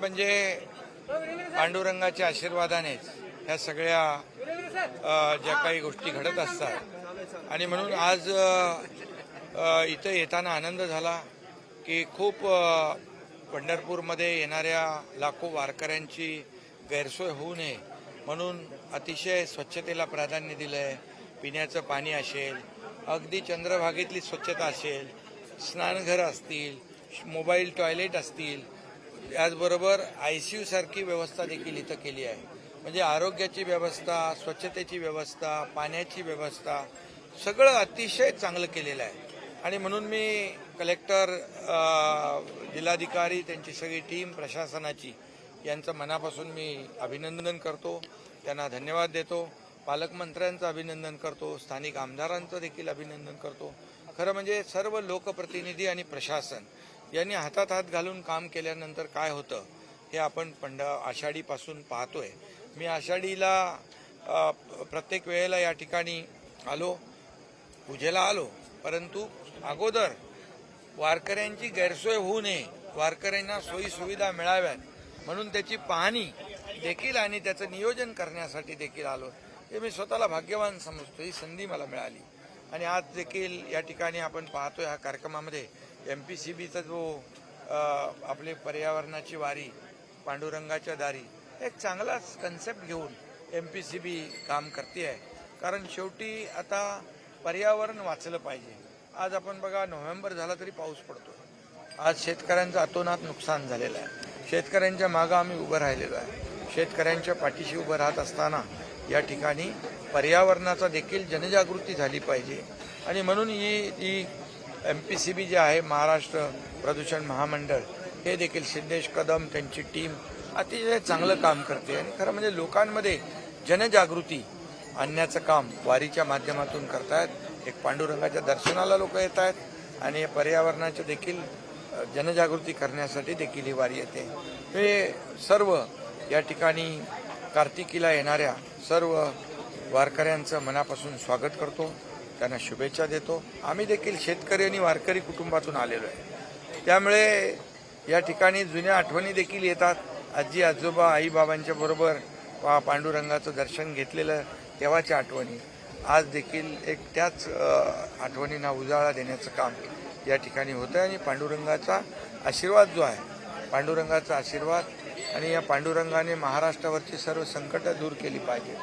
म्हणजे पांडुरंगाच्या आशीर्वादानेच ह्या सगळ्या ज्या काही गोष्टी घडत असतात. आणि म्हणून आज इथं येताना आनंद झाला की खूप पंढरपूरमध्ये येणाऱ्या लाखो वारकऱ्यांची गैरसोय होऊ नये म्हणून अतिशय स्वच्छतेला प्राधान्य दिलं आहे पिण्याचं पाणी असेल अगदी चंद्रभागेतली स्वच्छता असेल स्नानघरं असतील मोबाईल टॉयलेट असतील त्याचबरोबर आय सी यू सारखी व्यवस्था देखील इथं केली आहे. म्हणजे आरोग्याची व्यवस्था स्वच्छतेची व्यवस्था पाण्याची व्यवस्था सगळं अतिशय चांगलं केलेलं आहे. आणि म्हणून मी कलेक्टर जिल्हाधिकारी त्यांची सगळी टीम प्रशासनाची यांचं मनापासून मी अभिनंदन करतो. त्यांना धन्यवाद देतो. पालकमंत्र्यांचं अभिनंदन करतो. स्थानिक आमदारांचं देखील अभिनंदन करतो. खरं म्हणजे सर्व लोकप्रतिनिधी आणि प्रशासन यांनी हातात हात घालून काम केल्यानंतर काय होतं हे आपण पंढ आषाढीपासून पाहतोय. मी आषाढीला प्रत्येक वेळेला या ठिकाणी आलो पूजेला आलो परंतु अगोदर वारकऱ्यांची गैरसोय होऊ नये वारकऱ्यांना सोयी सुविधा मिळाव्यात म्हणून त्याची पाहणी देखील आणि त्याचं नियोजन करण्यासाठी देखील आलो. हे मी स्वतःला भाग्यवान समजतो ही संधी मला मिळाली. आणि आज देखील या ठिकाणी आपण पाहतोय ह्या कार्यक्रमामध्ये एम पी सी बीचा जो आपले पर्यावरणाची वारी पांडुरंगाच्या दारी एक चांगलाच कन्सेप्ट घेऊन एम पी सी बी काम करते आहे कारण शेवटी आता पर्यावरण वाचलं पाहिजे. आज आपण बघा नोव्हेंबर झाला तरी पाऊस पडतो. आज शेतकऱ्यांचं अतोनात नुकसान झालेलं आहे. शेतकऱ्यांच्या मागं आम्ही उभं राहिलेलो आहे. शेतकऱ्यांच्या पाठीशी उभं राहत असताना या ठिकाणी पर्यावरणाचा देखील जनजागृती झाली पाहिजे. आणि म्हणून ही ही एम पी सी बी जे आहे महाराष्ट्र प्रदूषण महामंडळ हे देखील सिद्धेश कदम त्यांची टीम अतिशय चांगलं काम करते. आणि खरं म्हणजे लोकांमध्ये जनजागृती आणण्याचं काम वारीच्या माध्यमातून करतायत. एक पांडुरंगाच्या दर्शनाला लोक येत आहेत आणि पर्यावरणाच्या देखील जनजागृती करण्यासाठी देखील ही वारी येते. हे सर्व या ठिकाणी कार्तिकीला येणाऱ्या सर्व वारकऱ्यांचं मनापासून स्वागत करतो. त्यांना शुभेच्छा देतो. आम्ही देखील शेतकरी आणि वारकरी कुटुंबातून आलेलो आहे. त्यामुळे या ठिकाणी जुन्या आठवणी देखील येतात. आजी आजोबा आई बाबांच्या बरोबर पा पांडुरंगाचं दर्शन घेतलेलं तेव्हाच्या आठवणी. आज देखील एक त्याच आठवणींना उजाळा देण्याचं काम या ठिकाणी होतं आणि पांडुरंगाचा आशीर्वाद जो आहे पांडुरंगाचा आशीर्वाद आणि या पांडुरंगाने महाराष्ट्रावरची सर्व संकट दूर केली पाहिजे.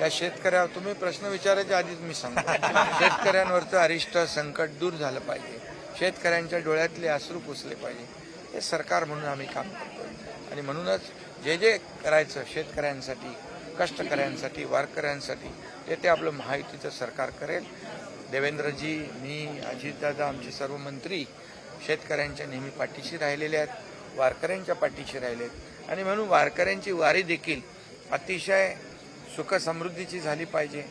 या शेतकऱ्या तुम्ही प्रश्न विचारायच्या आधीच मी सांगतो. शेतकऱ्यांवरचं अरिष्ट संकट दूर झालं पाहिजे. शेतकऱ्यांच्या डोळ्यातले अश्रू पुसले पाहिजे. हे सरकार म्हणून आम्ही काम करतो आणि म्हणूनच जे जे करायचं शेतकऱ्यांसाठी कष्टकऱ्यांसाठी वारकऱ्यांसाठी ते ते आपलं महायुतीचं सरकार करेल. देवेंद्रजी मी अजितदादा आमचे सर्व मंत्री शेतकऱ्यांच्या नेहमी पाठीशी राहिलेले आहेत. वारकऱ्यांच्या पाठीशी राहिले आहेत आणि म्हणून वारकऱ्यांची वारी देखील अतिशय सुखसमृद्धीची झाली पाहिजे.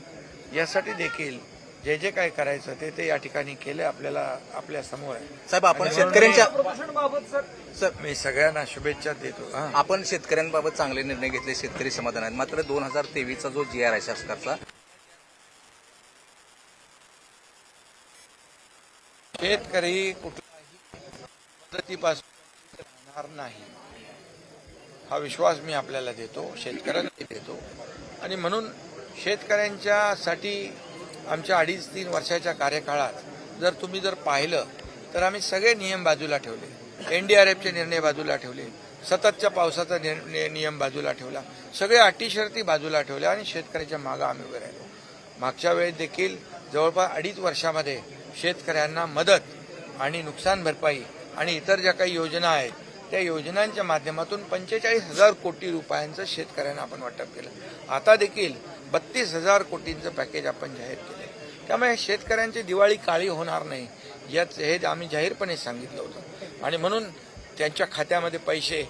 यासाठी देखील जे जे काय करायचं ते ते या ठिकाणी केलं आपल्याला आपल्यासमोर आहे. साहेब आपण शेतकऱ्यांच्या प्रदूषणबाबत सर? सर मी सगळ्यांना शुभेच्छा देतो. हा. आपण शेतकऱ्यांबाबत चांगले निर्णय घेतले शेतकरी समाधान आहेत. मात्र दोन हजार तेवीसचा जो जी आर आहे शासनाचा शेतकरी कुठल्याही मदतीपासून होणार नाही. हा विश्वास मी आपल्याला देतो शेतकऱ्यांना देतो. आणि म्हणून शेतकऱ्यांच्यासाठी आमच्या अडीच तीन वर्षाच्या कार्यकाळात जर तुम्ही जर पाहिलं तर आम्ही सगळे नियम बाजूला ठेवले. एनडीआरएफचे निर्णय बाजूला ठेवले. सततच्या पावसाचा नियम बाजूला ठेवला. सगळे अटी शर्ती बाजूला ठेवल्या आणि शेतकऱ्याच्या मागं आम्ही उभे राहिलो. मागच्या वेळेस देखील जवळपास अडीच वर्षामध्ये शेतकऱ्यांना मदत आणि नुकसान भरपाई आणि इतर ज्या काही योजना आहेत त्या योजनांच्या माध्यमातून पंचेचाळीस हजार कोटी रुपयांचं शेतकऱ्यांना आपण वाटप केलं. आता देखील बत्तीस हजार कोटींचं पॅकेज आपण जाहीर केलं त्यामुळे शेतकऱ्यांची दिवाळी काळी होणार नाही याच हे आम्ही जाहीरपणे सांगितलं होतं. आणि म्हणून त्यांच्या खात्यामध्ये पैसे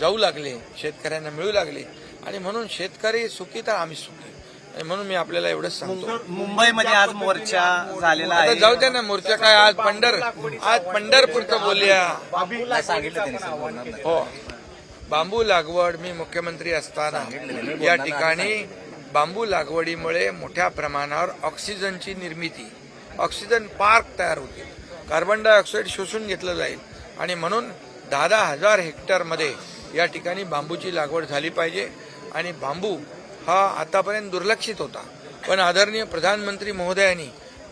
जाऊ लागले शेतकऱ्यांना मिळू लागले. आणि म्हणून शेतकरी सुखी तर आम्ही सुखी. म्हणून मी आपल्याला एवढंच सांगतो. मुंबईमध्ये आज मोर्चा झालेला आता आहे. जाऊ द्या ना मोर्चा काय आज पंढर आज पंढरपूरचं बोलूया. सांगितलं त्यांनी हो. बांबू लागवड मी मुख्यमंत्री असताना या ठिकाणी बांबू लागवडीमुळे मोठ्या प्रमाणावर ऑक्सिजनची निर्मिती ऑक्सिजन पार्क तयार होतील. कार्बन डायऑक्साईड शोषून घेतलं जाईल. आणि म्हणून दहा दहा हजार हेक्टरमध्ये या ठिकाणी बांबूची लागवड झाली पाहिजे. आणि बांबू हा आतापर्यंत दुर्लक्षित होता. पण आदरणीय प्रधानमंत्री महोदयांनी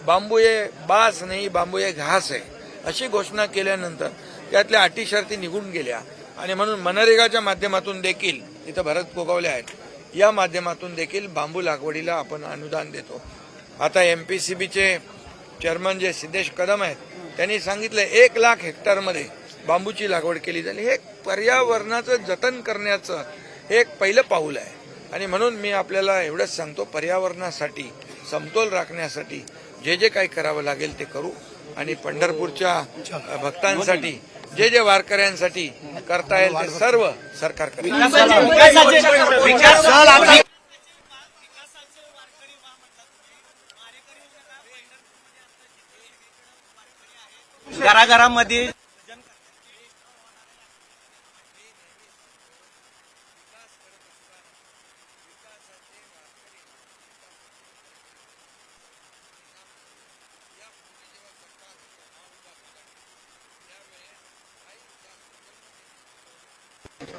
बांबू हे बास नाही बांबू हे घास आहे अशी घोषणा केल्यानंतर त्यातल्या अटी शर्ती निघून गेल्या. आणि म्हणून मनरेगाच्या माध्यमातून देखील इथं भरत गोगावले आहेत. या माध्यमातून देखील बांबू लागवडीला आपण अनुदान देतो. आता एम पी सी बीचे चेअरमन जे सिद्धेश कदम आहेत त्यांनी सांगितलं एक लाख हेक्टरमध्ये बांबूची लागवड केली जाईल. हे पर्यावरणाचं जतन करण्याचं हे एक पहिलं पाऊल आहे. आणि म्हणून मी आपल्याला एवढंच सांगतो पर्यावरणासाठी समतोल राखण्यासाठी जे जे काही करावं लागेल ते करू. आणि पंढरपूरच्या भक्तांसाठी जे जे वारकऱ्यांसाठी करता येईल ते सर्व सरकार करेल. घराघरामध्ये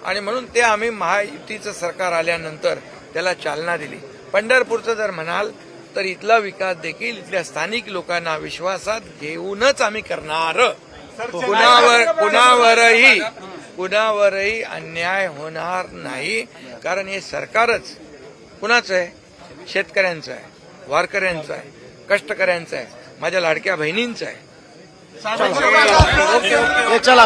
आणि म्हणून ते आम्ही महायुतीचं सरकार आल्यानंतर त्याला चालना दिली. पंढरपूरचं जर म्हणाल तर इथला विकास देखील इथल्या स्थानिक लोकांना विश्वासात घेऊनच आम्ही करणार. कुणावर कुणावरही कुणावरही अन्याय होणार नाही. कारण हे सरकारच कुणाचं आहे? शेतकऱ्यांचं आहे वारकऱ्यांचं आहे कष्टकऱ्यांचं आहे माझ्या लाडक्या बहिणींचं आहे. चला.